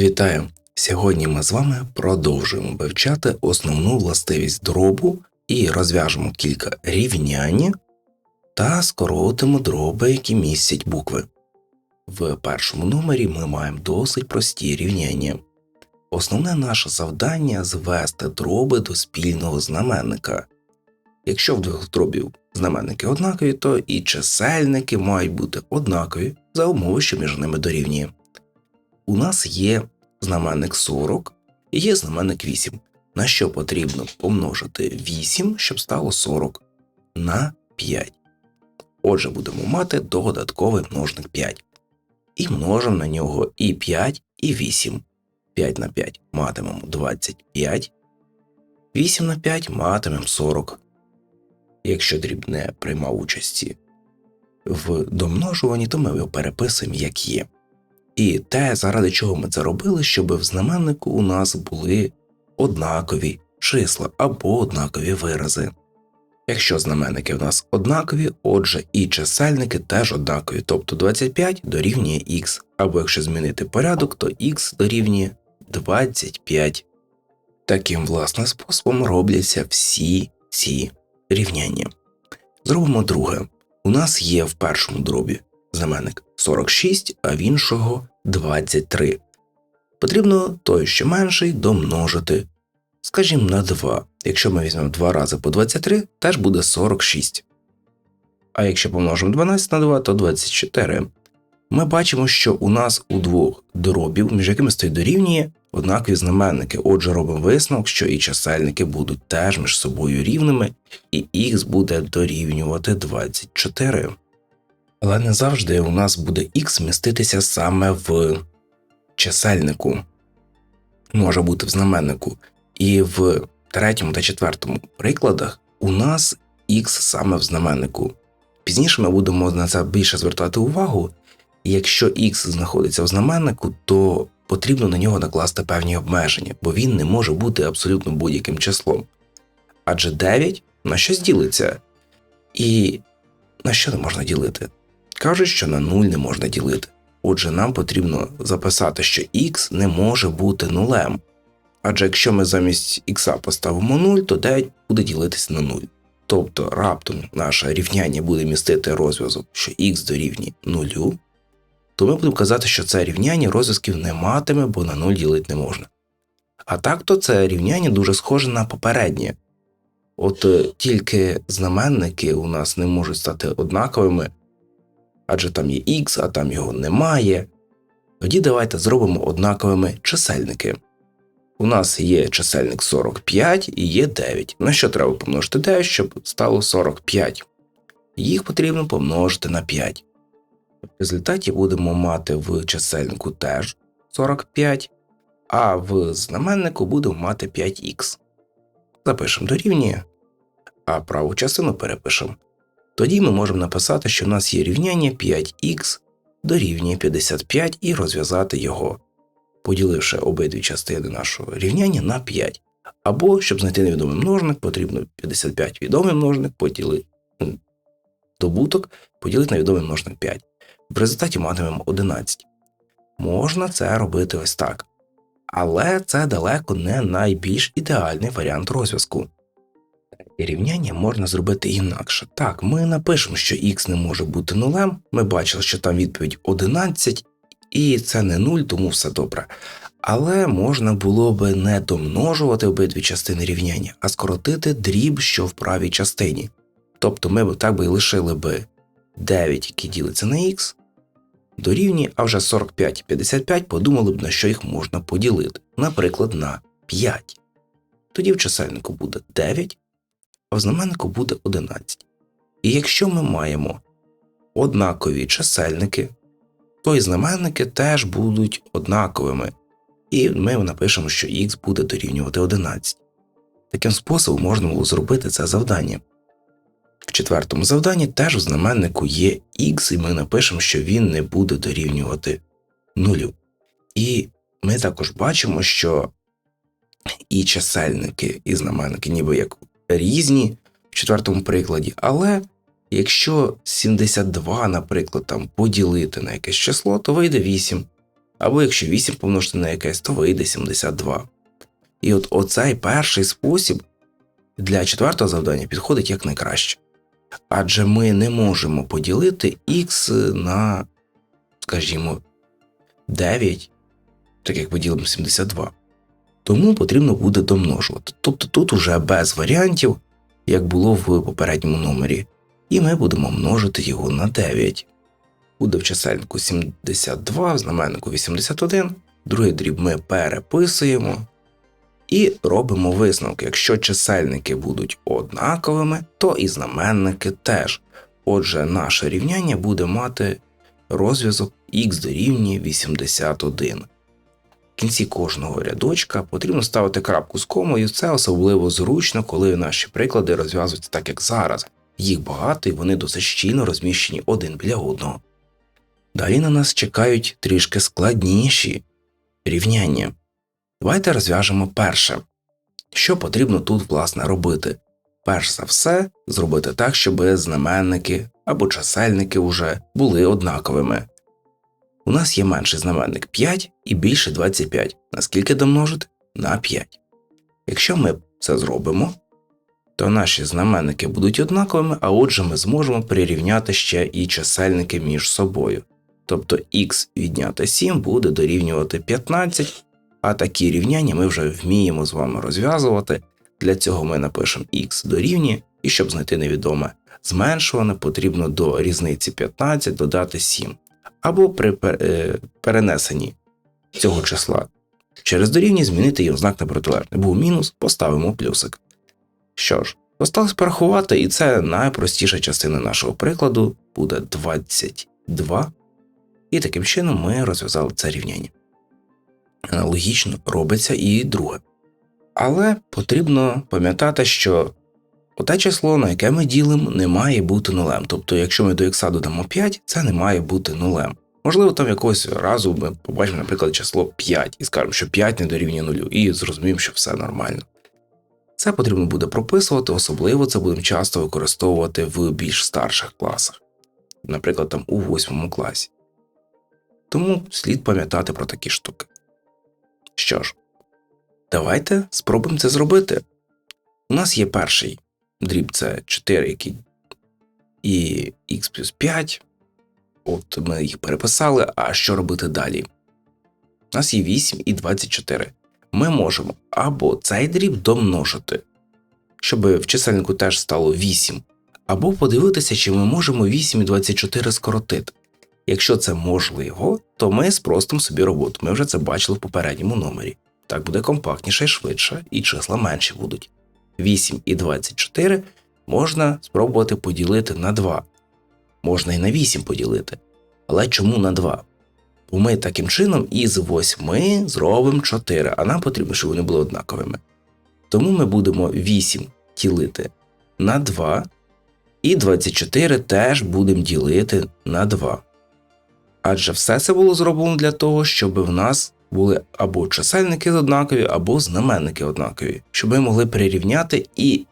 Вітаю! Сьогодні ми з вами продовжуємо вивчати основну властивість дробу і розв'яжемо кілька рівнянь та скоротимо дроби, які містять букви. В першому номері ми маємо досить прості рівняння. Основне наше завдання звести дроби до спільного знаменника. Якщо в двох дробів знаменники однакові, то і чисельники мають бути однакові за умови, що між ними дорівнює. У нас є знаменник 40 і є знаменник 8, на що потрібно помножити 8, щоб стало 40 на 5. Отже, будемо мати додатковий множник 5. І множимо на нього і 5, і 8. 5 на 5 матимемо 25, 8 на 5 матимемо 40. Якщо дріб не приймав участі в домножуванні, то ми його переписуємо як є. І те, заради чого ми це робили, щоб в знаменнику у нас були однакові числа або однакові вирази. Якщо знаменники в нас однакові, отже і чисельники теж однакові, тобто 25 дорівнює х, або якщо змінити порядок, то х дорівнює 25. Таким власним способом робляться всі ці рівняння. Зробимо друге. У нас є в першому дробі знаменник 46, а в іншого 23. Потрібно той, що менший, домножити. Скажімо, на 2. Якщо ми візьмемо 2 рази по 23, теж буде 46. А якщо помножимо 12 на 2, то 24. Ми бачимо, що у нас у двох дробів, між якими стоїть дорівнює, однакові знаменники. Отже, робимо висновок, що і чисельники будуть теж між собою рівними, і х буде дорівнювати 24. Але не завжди у нас буде х міститися саме в чисельнику, може бути в знаменнику. І в третьому та четвертому прикладах у нас х саме в знаменнику. Пізніше ми будемо на це більше звертати увагу, якщо х знаходиться в знаменнику, то потрібно на нього накласти певні обмеження, бо він не може бути абсолютно будь-яким числом. Адже 9 на щось ділиться, і на що не можна ділити? Кажуть, що на 0 не можна ділити. Отже, нам потрібно записати, що х не може бути нулем. Адже якщо ми замість х поставимо 0, то 9 буде ділитися на 0. Тобто раптом наше рівняння буде містити розв'язок, що х дорівнює 0, то ми будемо казати, що це рівняння розв'язків не матиме, бо на 0 ділити не можна. А так то це рівняння дуже схоже на попереднє. От е, тільки знаменники у нас не можуть стати однаковими, адже там є х, а там його немає. Тоді давайте зробимо однаковими чисельники. У нас є чисельник 45 і є 9. На що треба помножити 9, щоб стало 45? Їх потрібно помножити на 5. В результаті будемо мати в чисельнику теж 45, а в знаменнику будемо мати 5х. Запишемо дорівнює, а праву частину перепишемо. Тоді ми можемо написати, що в нас є рівняння 5х дорівнює 55 і розв'язати його, поділивши обидві частини нашого рівняння на 5. Або, щоб знайти невідомий множник, потрібно 55 відомий множник поділити добуток поділити на відомий множник 5. В результаті матимемо 11. Можна це робити ось так. Але це далеко не найбільш ідеальний варіант розв'язку. Рівняння можна зробити інакше. Так, ми напишемо, що х не може бути нулем. Ми бачили, що там відповідь 11, і це не 0, тому все добре. Але можна було би не домножувати обидві частини рівняння, а скоротити дріб, що в правій частині. Тобто ми б так би і лишили би 9, які ділиться на х, дорівнює, а вже 45 і 55 подумали б, на що їх можна поділити, наприклад, на 5. Тоді в чисельнику буде 9, а в знаменнику буде 11. І якщо ми маємо однакові чисельники, то і знаменники теж будуть однаковими, і ми напишемо, що х буде дорівнювати 11. Таким способом можна було зробити це завдання. В четвертому завданні теж в знаменнику є х, і ми напишемо, що він не буде дорівнювати нулю. І ми також бачимо, що і чисельники, і знаменники ніби як різні в четвертому прикладі, але якщо 72, наприклад, там поділити на якесь число, то вийде 8. Або якщо 8 помножити на якесь, то вийде 72. І от оцей перший спосіб для четвертого завдання підходить як найкраще. Адже ми не можемо поділити х на, скажімо, 9, так як поділимо 72. Тому потрібно буде домножувати. Тобто тут уже без варіантів, як було в попередньому номері, і ми будемо множити його на 9. Буде в чисельнику 72, в знаменнику 81, другий дріб ми переписуємо і робимо висновки. Якщо чисельники будуть однаковими, то і знаменники теж. Отже, наше рівняння буде мати розв'язок х дорівнює 81. Кінці кожного рядочка потрібно ставити крапку з комою, це особливо зручно, коли наші приклади розв'язуються так, як зараз. Їх багато і вони досить щільно розміщені один біля одного. Далі на нас чекають трішки складніші рівняння. Давайте розв'яжемо перше. Що потрібно тут, власне, робити? Перш за все, зробити так, щоб знаменники або чисельники вже були однаковими. У нас є менший знаменник 5 і більше 25. Наскільки домножити? На 5. Якщо ми це зробимо, то наші знаменники будуть однаковими, а отже ми зможемо прирівняти ще і чисельники між собою. Тобто х відняти 7 буде дорівнювати 15, а такі рівняння ми вже вміємо з вами розв'язувати. Для цього ми напишемо х дорівнює, і щоб знайти невідоме зменшуване, потрібно до різниці 15 додати 7. Або при е, перенесенні цього числа через дорівнює змінити її знак на протилежний. Був мінус, поставимо плюсик. Що ж, осталось порахувати, і це найпростіша частина нашого прикладу буде 22. І таким чином ми розв'язали це рівняння. Аналогічно робиться і друге. Але потрібно пам'ятати, що оте число, на яке ми ділимо, не має бути нулем. Тобто, якщо ми до х додамо 5, це не має бути нулем. Можливо, там якогось разу ми побачимо, наприклад, число 5 і скажемо, що 5 не дорівнює нулю, і зрозуміємо, що все нормально. Це потрібно буде прописувати, особливо це будемо часто використовувати в більш старших класах, наприклад, там у 8 класі. Тому слід пам'ятати про такі штуки. Що ж, давайте спробуємо це зробити. У нас є перший дріб це 4, який і х плюс 5. От ми їх переписали, а що робити далі? У нас є 8 і 24. Ми можемо або цей дріб домножити, щоб в чисельнику теж стало 8, або подивитися, чи ми можемо 8 і 24 скоротити. Якщо це можливо, то ми спростимо собі роботу. Ми вже це бачили в попередньому номері. Так буде компактніше і швидше, і числа менші будуть. 8 і 24 можна спробувати поділити на 2. Можна і на 8 поділити. Але чому на 2? Бо ми таким чином із 8 зробимо 4, а нам потрібно, щоб вони були однаковими. Тому ми будемо 8 ділити на 2, і 24 теж будемо ділити на 2. Адже все це було зроблено для того, щоб в нас були або чисельники однакові, або знаменники однакові, щоб ми могли прирівняти і,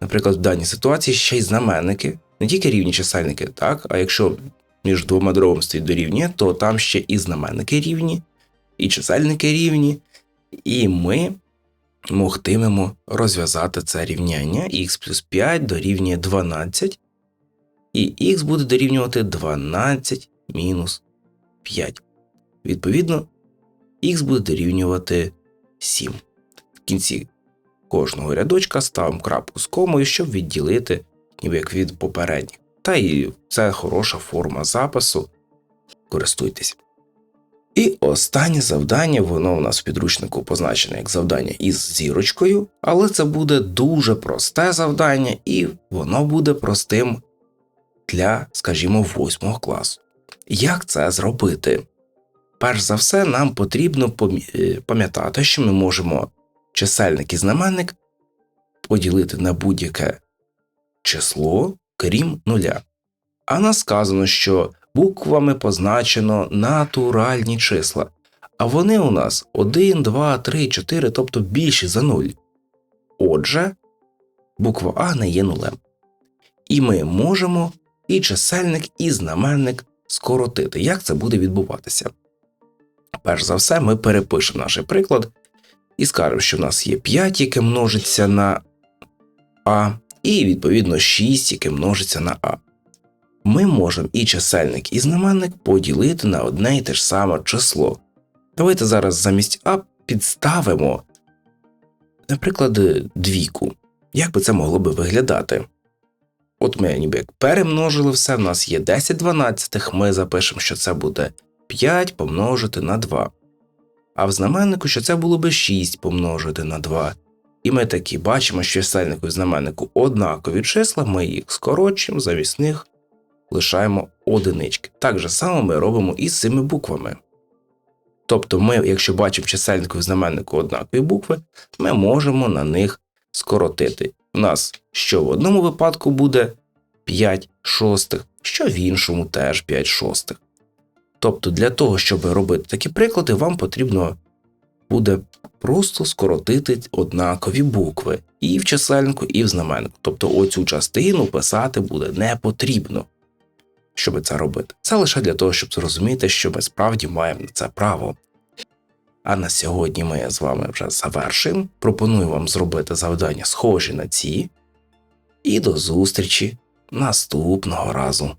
наприклад, в даній ситуації ще й знаменники, не тільки рівні чисельники, так, а якщо між двома дробами стоїть дорівнює, то там ще і знаменники рівні, і чисельники рівні, і ми могтимемо розв'язати це рівняння х плюс 5 дорівнює 12, і х буде дорівнювати 12 мінус 5. Відповідно, х буде дорівнювати 7. В кінці кожного рядочка ставимо крапку з комою, щоб відділити ніби як від попередніх. Та і це хороша форма запису. Користуйтесь. І останнє завдання, воно у нас в підручнику позначене як завдання із зірочкою, але це буде дуже просте завдання, і воно буде простим для, скажімо, 8 класу. Як це зробити? Перш за все, нам потрібно е, пам'ятати, що ми можемо чисельник і знаменник поділити на будь-яке число, крім нуля. А нас сказано, що буквами позначено натуральні числа, а вони у нас 1, 2, 3, 4, тобто більші за 0. Отже, буква А не є нулем. І ми можемо і чисельник, і знаменник скоротити. Як це буде відбуватися? Перш за все, ми перепишемо наш приклад і скажемо, що в нас є 5, яке множиться на А, і відповідно 6, яке множиться на А. Ми можемо і чисельник, і знаменник поділити на одне і те ж саме число. Давайте зараз замість А підставимо, наприклад, двійку. Як би це могло би виглядати? От ми ніби як перемножили все, в нас є 10 дванадцятих, ми запишемо, що це буде 5 помножити на 2. А в знаменнику, що це було би 6 помножити на 2. І ми такі бачимо, що чисельнику і знаменнику однакові числа, ми їх скорочуємо, замість них лишаємо одинички. Так же само ми робимо і з цими буквами. Тобто, ми, якщо бачимо чисельнику і знаменнику однакові букви, ми можемо на них скоротити. У нас що в одному випадку буде 5 шостих, що в іншому теж 5 шостих. Тобто для того, щоб робити такі приклади, вам потрібно буде просто скоротити однакові букви і в чисельнику, і в знаменнику. Тобто оцю частину писати буде не потрібно, щоб це робити. Це лише для того, щоб зрозуміти, що ми справді маємо на це право. А на сьогодні ми з вами вже завершуємо. Пропоную вам зробити завдання схожі на ці. І до зустрічі наступного разу.